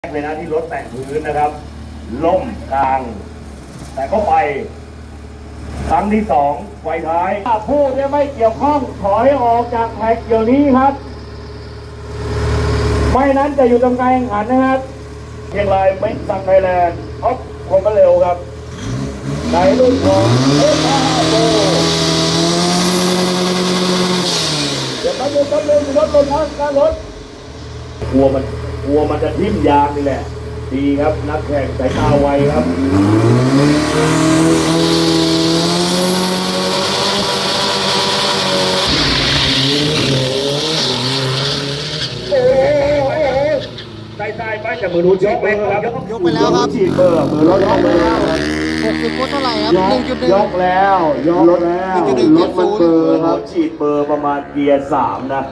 แรกเลยนะที่รถแตะพื้นนะครับ ล่มกลาง แต่ก็ไป ครั้งที่สองไฟท้ายผู้ที่ไม่เกี่ยวข้องถอยออกจากแท็กเดี๋ยวนี้ครับ ไม่นั้นจะอยู่ตรงกลางแข่งขันนะครับเชียงรายไม่ซังไทยแลนด์ออฟคงก็เร็วครับในรุ่นของเอฟอาโเดี๋ยวแป๊บนึงแป๊บนึงมีรถลงทางการรถกลัวมัน ลัวมันจะทิ่มยางนี่แหละ ดีครับ นักแข่งสายตาไวครับโอ้โหใส่ใส่ไปแต่มือรู้ฉีดเบอร์ครับยกไปแล้วครับฉีดเบอร์มือรถยกแล้ว60ฟุตเท่าไหร่ครับยก1.1ยกแล้วยกแล้ว1.1รถมันเบอร์ครับฉีดเบอร์ประมาณเกียร์สามนะ